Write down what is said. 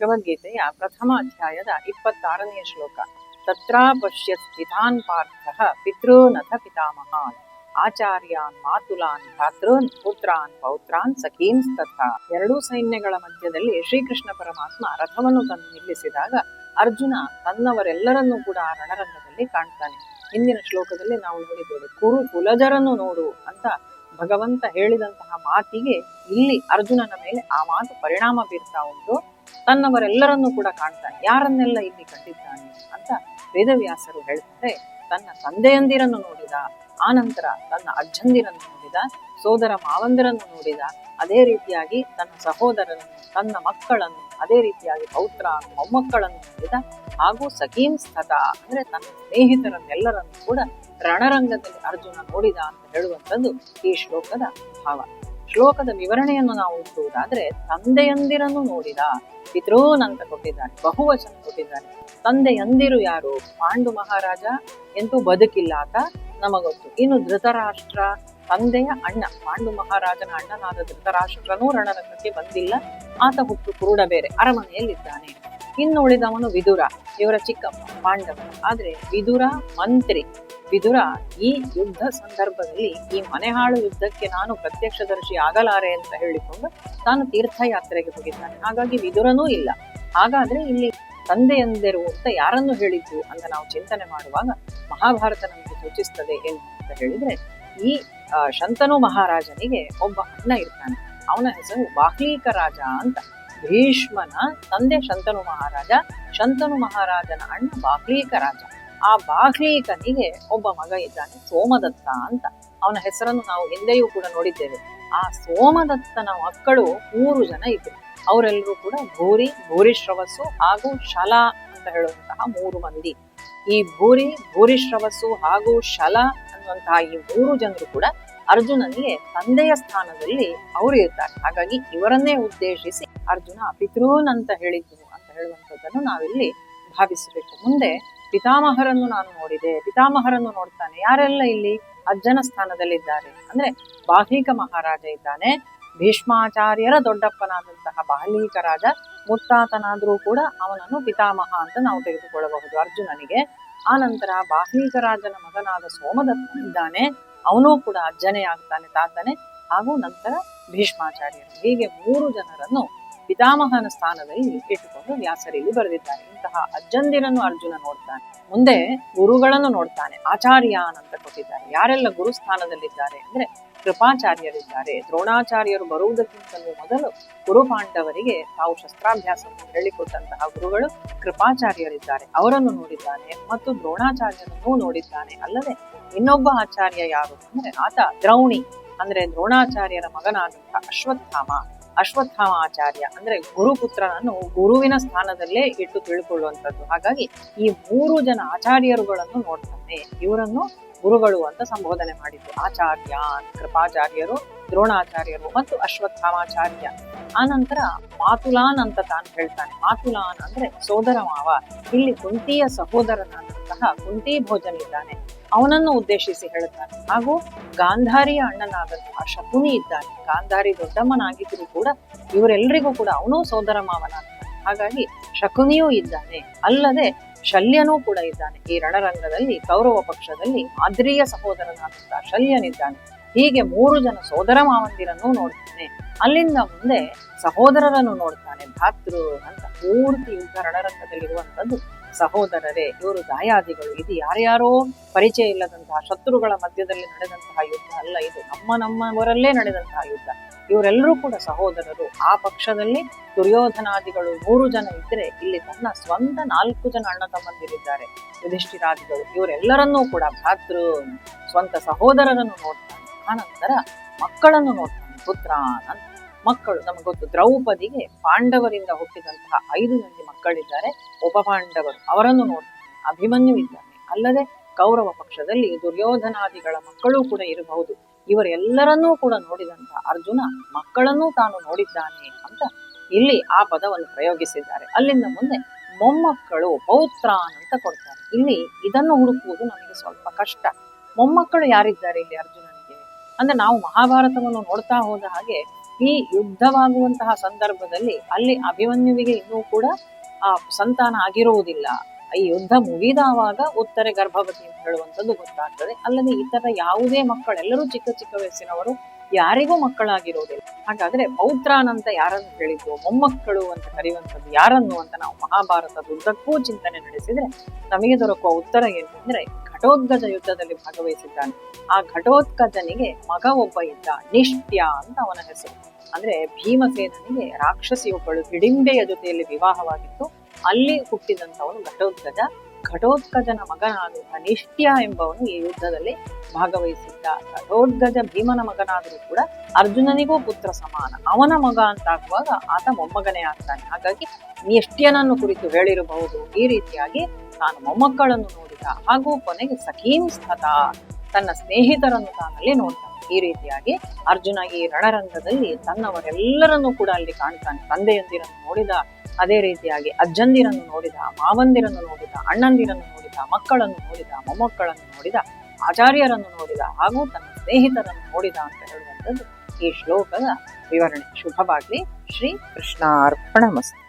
ಭಗವದ್ಗೀತೆಯ ಪ್ರಥಮ ಅಧ್ಯಾಯದ ಇಪ್ಪತ್ತಾರನೆಯ ಶ್ಲೋಕ. ತತ್ರಾ ಪಶ್ಯತ್ ಸ್ಥಿತಾನ್ ಪಾರ್ಥಃ ಪಿತೃನಥ ಪಿತಾಮಹಾನ್. ಆಚಾರ್ಯಾನ್ ಮಾತುಲಾನ್ ಭ್ರಾತೃನ್ ಪುತ್ರಾನ್ ಪೌತ್ರಾನ್ ಸಖೀನ್ ತಥಾ ಎರಡೂ ಸೈನ್ಯಗಳ ಮಧ್ಯದಲ್ಲಿ ಶ್ರೀಕೃಷ್ಣ ಪರಮಾತ್ಮ ರಥವನ್ನು ತಂದು ನಿಲ್ಲಿಸಿದಾಗ ಅರ್ಜುನ ತನ್ನವರೆಲ್ಲರನ್ನೂ ಕೂಡ ಆ ರಣರಂಗದಲ್ಲಿ ಕಾಣ್ತಾನೆ. ಹಿಂದಿನ ಶ್ಲೋಕದಲ್ಲಿ ನಾವು ನೋಡಿದ್ದೇವೆ, ಕುರು ಕುಲಜರನ್ನು ನೋಡು ಅಂತ ಭಗವಂತ ಹೇಳಿದಂತಹ ಮಾತಿಗೆ ಇಲ್ಲಿ ಅರ್ಜುನನ ಮೇಲೆ ಆ ಮಾತು ಪರಿಣಾಮ ಬೀರ್ತಾ ಉಂಟು. ತನ್ನವರೆಲ್ಲರನ್ನೂ ಕೂಡ ಕಾಣ್ತಾನೆ. ಯಾರನ್ನೆಲ್ಲ ಇಲ್ಲಿ ಕಂಡಿದ್ದಾನೆ ಅಂತ ವೇದವ್ಯಾಸರು ಹೇಳ್ತಾರೆ. ತನ್ನ ತಂದೆಯಂದಿರನ್ನು ನೋಡಿದ ಆನಂತರ ತನ್ನ ಅಜ್ಜಂದಿರನ್ನು ನೋಡಿದ, ಸೋದರ ಮಾವಂದಿರನ್ನು ನೋಡಿದ, ಅದೇ ರೀತಿಯಾಗಿ ತನ್ನ ಸಹೋದರರನ್ನು, ತನ್ನ ಮಕ್ಕಳನ್ನು, ಅದೇ ರೀತಿಯಾಗಿ ಪೌತ್ರ ಮೊಮ್ಮಕ್ಕಳನ್ನು ನೋಡಿದ, ಹಾಗೂ ಸಖೀಂ ಸ್ಥತ ಅಂದ್ರೆ ತನ್ನ ಸ್ನೇಹಿತರನ್ನೆಲ್ಲರನ್ನು ಕೂಡ ರಣರಂಗದಲ್ಲಿ ಅರ್ಜುನ ನೋಡಿದ ಅಂತ ಹೇಳುವಂಥದ್ದು ಈ ಶ್ಲೋಕದ ಭಾವ. ಶ್ಲೋಕದ ವಿವರಣೆಯನ್ನು ನಾವು ಓದುವುದಾದ್ರೆ, ತಂದೆಯಂದಿರನ್ನು ನೋಡಿದ ಪಿತೃನ್ ಅಂತ ಕೊಟ್ಟಿದ್ದಾನೆ, ಬಹುವಚನ ಕೊಟ್ಟಿದ್ದಾನೆ. ತಂದೆಯಂದಿರು ಯಾರು? ಪಾಂಡು ಮಹಾರಾಜ ಎಂತೂ ಬದುಕಿಲ್ಲ ಅಂತ ನಮಗೊತ್ತು. ಇನ್ನು ಧೃತರಾಷ್ಟ್ರ ತಂದೆಯ ಅಣ್ಣ, ಪಾಂಡು ಮಹಾರಾಜನ ಅಣ್ಣನಾದ ಧೃತರಾಷ್ಟ್ರನೂ ರಣರಂಗಕ್ಕೆ ಬಂದಿಲ್ಲ. ಆತ ಹುಟ್ಟು ಕುರುಡ ಬೇರೆ, ಅರಮನೆಯಲ್ಲಿದ್ದಾನೆ. ಇನ್ನು ಉಳಿದವನು ವಿದುರ, ಇವರ ಚಿಕ್ಕಪ್ಪ ಪಾಂಡವ. ಆದ್ರೆ ವಿದುರ ಮಂತ್ರಿ. ವಿದುರ ಈ ಯುದ್ಧ ಸಂದರ್ಭದಲ್ಲಿ ಈ ಮನೆಹಾಳು ಯುದ್ಧಕ್ಕೆ ನಾನು ಪ್ರತ್ಯಕ್ಷದರ್ಶಿ ಆಗಲಾರೆ ಅಂತ ಹೇಳಿಕೊಂಡು ತಾನು ತೀರ್ಥಯಾತ್ರೆಗೆ ಹೋಗಿದ್ದಾನೆ. ಹಾಗಾಗಿ ವಿದುರನೂ ಇಲ್ಲ. ಹಾಗಾದ್ರೆ ಇಲ್ಲಿ ತಂದೆ ಎಂದರು ಅಂತ ಯಾರನ್ನು ಹೇಳಿದ್ದು ಅಂತ ನಾವು ಚಿಂತನೆ ಮಾಡುವಾಗ ಮಹಾಭಾರತ ನಮಗೆ ಸೂಚಿಸ್ತದೆ ಏನು ಅಂತ ಹೇಳಿದ್ರೆ ಈ ಶಂತನು ಮಹಾರಾಜನಿಗೆ ಒಬ್ಬ ಅಣ್ಣ ಇರ್ತಾನೆ. ಅವನ ಹೆಸರು ಬಾಹ್ಲೀಕ ರಾಜ ಅಂತ. ಭೀಷ್ಮನ ತಂದೆ ಶಂತನು ಮಹಾರಾಜ, ಶಂತನು ಮಹಾರಾಜನ ಅಣ್ಣ ಬಾಹ್ಲೀಕ ರಾಜ. ಆ ಬಾಹ್ಲೀಕನಿಗೆ ಒಬ್ಬ ಮಗ ಇದ್ದಾನೆ ಸೋಮದತ್ತ ಅಂತ ಅವನ ಹೆಸರನ್ನು ನಾವು ಹಿಂದೆಯೂ ಕೂಡ ನೋಡಿದ್ದೇವೆ. ಆ ಸೋಮದತ್ತನ ಮಕ್ಕಳು ಮೂರು ಜನ ಇದ್ರು. ಅವರೆಲ್ಲರೂ ಕೂಡ ಭೂರಿ ಭೂರಿಶ್ರವಸ್ಸು ಹಾಗೂ ಶಲಾ ಅಂತ ಹೇಳುವಂತಹ ಮೂರು ಮಂದಿ. ಈ ಭೂರಿ ಭೂರಿಶ್ರವಸ್ಸು ಹಾಗೂ ಶಲ ಅನ್ನುವಂತಹ ಈ ಮೂರು ಜನರು ಕೂಡ ಅರ್ಜುನನಿಗೆ ತಂದೆಯ ಸ್ಥಾನದಲ್ಲಿ ಅವರು ಇರ್ತಾರೆ. ಹಾಗಾಗಿ ಇವರನ್ನೇ ಉದ್ದೇಶಿಸಿ ಅರ್ಜುನ ಪಿತೃನ್ ಅಂತ ಹೇಳಿದ್ದು ಅಂತ ಹೇಳುವಂಥದ್ದನ್ನು ನಾವಿಲ್ಲಿ ಭಾವಿಸಬೇಕು. ಮುಂದೆ ಪಿತಾಮಹರನ್ನು ನಾನು ನೋಡಿದೆ, ಪಿತಾಮಹರನ್ನು ನೋಡ್ತಾನೆ. ಯಾರೆಲ್ಲ ಇಲ್ಲಿ ಅಜ್ಜನ ಸ್ಥಾನದಲ್ಲಿದ್ದಾರೆ? ಅಂದ್ರೆ ಬಾಹ್ಲಿಕ ಮಹಾರಾಜ ಇದ್ದಾನೆ, ಭೀಷ್ಮಾಚಾರ್ಯರ ದೊಡ್ಡಪ್ಪನಾದಂತಹ ಬಾಹ್ಲಿಕ ರಾಜ, ಮುತ್ತಾತನಾದ್ರೂ ಕೂಡ ಅವನನ್ನು ಪಿತಾಮಹ ಅಂತ ನಾವು ತೆಗೆದುಕೊಳ್ಳಬಹುದು ಅರ್ಜುನನಿಗೆ. ಆ ನಂತರ ಬಾಹ್ಲಿಕ ರಾಜನ ಮಗನಾದ ಸೋಮದತ್ತ ಇದ್ದಾನೆ. ಅವನೂ ಕೂಡ ಅಜ್ಜನೇ ಆಗ್ತಾನೆ ತಾತನೇ. ಹಾಗೂ ನಂತರ ಭೀಷ್ಮಾಚಾರ್ಯರು. ಹೀಗೆ ಮೂರು ಜನರನ್ನು ಪಿತಾಮಹನ ಸ್ಥಾನದಲ್ಲಿ ಇಟ್ಟುಕೊಂಡು ವ್ಯಾಸರಿಯಲ್ಲಿ ಬರೆದಿದ್ದಾರೆ ಇಂತಹ ಅಜ್ಜಂದಿರನ್ನು ಅರ್ಜುನ ನೋಡ್ತಾನೆ. ಮುಂದೆ ಗುರುಗಳನ್ನು ನೋಡ್ತಾನೆ. ಆಚಾರ್ಯ ಅಂತ ಕೊಟ್ಟಿದ್ದಾರೆ. ಯಾರೆಲ್ಲ ಗುರು ಸ್ಥಾನದಲ್ಲಿದ್ದಾರೆ ಅಂದ್ರೆ ಕೃಪಾಚಾರ್ಯರಿದ್ದಾರೆ. ದ್ರೋಣಾಚಾರ್ಯರು ಬರುವುದಕ್ಕಿಂತಲೂ ಮೊದಲು ಗುರು ಪಾಂಡವರಿಗೆ ತಾವು ಶಸ್ತ್ರಾಭ್ಯಾಸವನ್ನು ಹೇಳಿಕೊಟ್ಟಂತಹ ಗುರುಗಳು ಕೃಪಾಚಾರ್ಯರಿದ್ದಾರೆ. ಅವರನ್ನು ನೋಡಿದ್ದಾನೆ ಮತ್ತು ದ್ರೋಣಾಚಾರ್ಯರನ್ನು ನೋಡಿದ್ದಾನೆ. ಅಲ್ಲದೆ ಇನ್ನೊಬ್ಬ ಆಚಾರ್ಯ ಯಾರು ಅಂದ್ರೆ ಆತ ದ್ರೌಣಿ. ಅಂದ್ರೆ ದ್ರೋಣಾಚಾರ್ಯರ ಮಗನಾದಂತಹ ಅಶ್ವತ್ಥಾಮ. ಅಶ್ವತ್ಥಾಮ ಆಚಾರ್ಯ ಅಂದ್ರೆ ಗುರುಪುತ್ರನನ್ನು ಗುರುವಿನ ಸ್ಥಾನದಲ್ಲೇ ಇಟ್ಟು ತಿಳ್ಕೊಳ್ಳುವಂಥದ್ದು. ಹಾಗಾಗಿ ಈ ಮೂರು ಜನ ಆಚಾರ್ಯರುಗಳನ್ನು ನೋಡ್ತಾನೆ ಇವರನ್ನು ಗುರುಗಳು ಅಂತ ಸಂಬೋಧನೆ ಮಾಡಿದ್ದು ಆಚಾರ್ಯ, ಕೃಪಾಚಾರ್ಯರು, ದ್ರೋಣಾಚಾರ್ಯರು ಮತ್ತು ಅಶ್ವತ್ಥಾಮಾಚಾರ್ಯ. ಆನಂತರ ಮಾತುಲಾನ್ ಅಂತ ತಾನು ಹೇಳ್ತಾನೆ. ಮಾತುಲಾನ್ ಅಂದ್ರೆ ಸೋದರ ಮಾವ ಇಲ್ಲಿ ಕುಂತಿಯ ಸಹೋದರನಾದಂತಹ ಕುಂತಿ ಭೋಜನ ಇದ್ದಾನೆ ಅವನನ್ನು ಉದ್ದೇಶಿಸಿ ಹೇಳುತ್ತಾನೆ, ಹಾಗೂ ಗಾಂಧಾರಿಯ ಅಣ್ಣನಾದಂತಹ ಶಕುನಿ ಇದ್ದಾನೆ. ಗಾಂಧಾರಿ ದೊಡ್ಡಮ್ಮನಾಗಿದ್ರು ಕೂಡ ಇವರೆಲ್ಲರಿಗೂ ಕೂಡ ಅವನೂ ಸೋದರ ಮಾವನಾಗ್ತಾನೆ ಹಾಗಾಗಿ ಶಕುನಿಯೂ ಇದ್ದಾನೆ. ಅಲ್ಲದೆ ಶಲ್ಯನೂ ಕೂಡ ಇದ್ದಾನೆ. ಈ ರಣರಂಗದಲ್ಲಿ, ಕೌರವ ಪಕ್ಷದಲ್ಲಿ ಮಾದ್ರಿಯ ಸಹೋದರನಾದಂತಹ ಶಲ್ಯನಿದ್ದಾನೆ. ಹೀಗೆ ಮೂರು ಜನ ಸೋದರ ಮಾವಂದಿರನ್ನು ನೋಡ್ತಾನೆ. ಅಲ್ಲಿಂದ ಮುಂದೆ ಸಹೋದರರನ್ನು ನೋಡ್ತಾನೆ ಭಾತೃ ಅಂತ ಪೂರ್ತಿ ಯುದ್ಧ ರಣರಂಗದಲ್ಲಿರುವಂತದ್ದು ಸಹೋದರರೇ, ಇವರು ದಾಯಾದಿಗಳು. ಇದು ಯಾರ್ಯಾರೋ ಪರಿಚಯ ಇಲ್ಲದಂತಹ ಶತ್ರುಗಳ ಮಧ್ಯದಲ್ಲಿ ನಡೆದಂತಹ ಯುದ್ಧ ಅಲ್ಲ ಇದು. ನಮ್ಮ ನಮ್ಮವರಲ್ಲೇ ನಡೆದಂತಹ ಯುದ್ಧ. ಇವರೆಲ್ಲರೂ ಕೂಡ ಸಹೋದರರು. ಆ ಪಕ್ಷದಲ್ಲಿ ದುರ್ಯೋಧನಾದಿಗಳು ಮೂರು ಜನ ಇದ್ರೆ ಇಲ್ಲಿ ತನ್ನ ಸ್ವಂತ ನಾಲ್ಕು ಜನ ಅಣ್ಣ ತಮ್ಮಂದಿರಿದ್ದಾರೆ. ಯುಧಿಷ್ಠಿರಾದಿಗಳು. ಇವರೆಲ್ಲರನ್ನೂ ಕೂಡ ಭ್ರಾತೃ, ಸ್ವಂತ ಸಹೋದರರನ್ನು ನೋಡ್ತಾನೆ. ಆನಂತರ ಮಕ್ಕಳನ್ನು ನೋಡ್ತಾನೆ. ಪುತ್ರ ಅಂತ ಮಕ್ಕಳು, ನಮಗೆ ಗೊತ್ತು, ದ್ರೌಪದಿಗೆ ಪಾಂಡವರಿಂದ ಹುಟ್ಟಿದಂತಹ ಐದು ಮಂದಿ ಮಕ್ಕಳಿದ್ದಾರೆ. ಉಪ ಪಾಂಡವರು ಅವರನ್ನು ನೋಡಿ ಅಭಿಮನ್ಯು ಇದ್ದಾನೆ ಅಲ್ಲದೆ ಕೌರವ ಪಕ್ಷದಲ್ಲಿ ದುರ್ಯೋಧನಾದಿಗಳ ಮಕ್ಕಳು ಕೂಡ ಇರಬಹುದು. ಇವರೆಲ್ಲರನ್ನೂ ಕೂಡ ನೋಡಿದಂತಹ ಅರ್ಜುನ ಮಕ್ಕಳನ್ನೂ ತಾನು ನೋಡಿದ್ದಾನೆ ಅಂತ ಇಲ್ಲಿ ಆ ಪದವನ್ನು ಪ್ರಯೋಗಿಸಿದ್ದಾರೆ. ಅಲ್ಲಿಂದ ಮುಂದೆ ಮೊಮ್ಮಕ್ಕಳು ಪೌತ್ರಾನ್ ಅಂತ ಕೊಡ್ತಾರೆ. ಇಲ್ಲಿ ಇದನ್ನು ಹುಡುಕುವುದು ನಮಗೆ ಸ್ವಲ್ಪ ಕಷ್ಟ. ಮೊಮ್ಮಕ್ಕಳು ಯಾರಿದ್ದಾರೆ ಇಲ್ಲಿ ಅರ್ಜುನನಿಗೆ? ಅಂದ್ರೆ ನಾವು ಮಹಾಭಾರತವನ್ನು ನೋಡ್ತಾ ಹೋದ ಹಾಗೆ ಈ ಯುದ್ಧವಾಗುವಂತಹ ಸಂದರ್ಭದಲ್ಲಿ ಅಲ್ಲಿ ಅಭಿಮನ್ಯುವಿಗೆ ಇನ್ನೂ ಕೂಡ ಆ ಸಂತಾನ ಆಗಿರುವುದಿಲ್ಲ. ಈ ಯುದ್ಧ ಮುಗಿದಾವಾಗ ಉತ್ತರೆ ಗರ್ಭವತಿ ಅಂತ ಹೇಳುವಂಥದ್ದು ಗೊತ್ತಾಗ್ತದೆ. ಅಲ್ಲದೆ ಇತರ ಯಾವುದೇ ಮಕ್ಕಳೆಲ್ಲರೂ ಚಿಕ್ಕ ಚಿಕ್ಕ ವಯಸ್ಸಿನವರು ಯಾರಿಗೂ ಮಕ್ಕಳಾಗಿರುವುದಿಲ್ಲ. ಹಾಗಾದ್ರೆ ಪೌತ್ರಾನಂತ ಯಾರನ್ನು ಹೇಳಿದ್ದು ಮೊಮ್ಮಕ್ಕಳು ಅಂತ ಕರೆಯುವಂಥದ್ದು ಯಾರನ್ನು ಅಂತ ನಾವು ಮಹಾಭಾರತದ ಉದ್ದಕ್ಕೂ ಚಿಂತನೆ ನಡೆಸಿದ್ರೆ ನಮಗೆ ದೊರಕುವ ಉತ್ತರ ಏನು ಅಂದ್ರೆ ಘಟೋದ್ಗಜ ಯುದ್ಧದಲ್ಲಿ ಭಾಗವಹಿಸಿದ್ದಾನೆ. ಆ ಘಟೋತ್ಕಜನಿಗೆ ಮಗ ಒಬ್ಬ ಇದ್ದ ನಿಷ್ಠ್ಯ ಅಂತ ಅವನ ಹೆಸರು. ಅಂದ್ರೆ ಭೀಮಸೇನನಿಗೆ ರಾಕ್ಷಸಿಯೊಬ್ಬಳು ಹಿಡಿಂಬೆಯ ಜೊತೆಯಲ್ಲಿ ವಿವಾಹವಾಗಿತ್ತು. ಅಲ್ಲಿ ಹುಟ್ಟಿದಂತವನು ಘಟೋತ್ಕಜ ಘಟೋತ್ಕಜನ ಮಗನಾದ ನಿಷ್ಠ್ಯ ಎಂಬವನು ಈ ಯುದ್ಧದಲ್ಲಿ ಭಾಗವಹಿಸಿದ್ದ. ಘಟೋದ್ಗಜ ಭೀಮನ ಮಗನಾದರೂ ಕೂಡ ಅರ್ಜುನನಿಗೂ ಪುತ್ರ ಸಮಾನ. ಅವನ ಮಗ ಅಂತಾಗುವಾಗ ಆತ ಮೊಮ್ಮಗನೇ ಆಗ್ತಾನೆ. ಹಾಗಾಗಿ ನಿಷ್ಠ್ಯನನ್ನು ಕುರಿತು ಹೇಳಿರಬಹುದು. ಈ ರೀತಿಯಾಗಿ ತಾನು ಮೊಮ್ಮಕ್ಕಳನ್ನು ನೋಡಿದ ಹಾಗೂ ಕೊನೆಗೆ ಸಖೀಂ ಸ್ಥತ ತನ್ನ ಸ್ನೇಹಿತರನ್ನು ತಾನಲ್ಲಿ ನೋಡ್ತಾನೆ. ಈ ರೀತಿಯಾಗಿ ಅರ್ಜುನ ಈ ರಣರಂಗದಲ್ಲಿ ತನ್ನವರೆಲ್ಲರನ್ನು ಕೂಡ ಅಲ್ಲಿ ಕಾಣ್ತಾನೆ. ತಂದೆಯಂದಿರನ್ನು ನೋಡಿದ, ಅದೇ ರೀತಿಯಾಗಿ ಅಜ್ಜಂದಿರನ್ನು ನೋಡಿದ, ಮಾವಂದಿರನ್ನು ನೋಡಿದ, ಅಣ್ಣಂದಿರನ್ನು ನೋಡಿದ, ಮಕ್ಕಳನ್ನು ನೋಡಿದ, ಮೊಮ್ಮಕ್ಕಳನ್ನು ನೋಡಿದ, ಆಚಾರ್ಯರನ್ನು ನೋಡಿದ ಹಾಗೂ ತನ್ನ ಸ್ನೇಹಿತರನ್ನು ನೋಡಿದ ಅಂತ ಹೇಳುವಂಥದ್ದು ಈ ಶ್ಲೋಕದ ವಿವರಣೆ. ಶುಭವಾಗಲಿ. ಶ್ರೀ ಕೃಷ್ಣಾರ್ಪಣ ಮಸ್ತು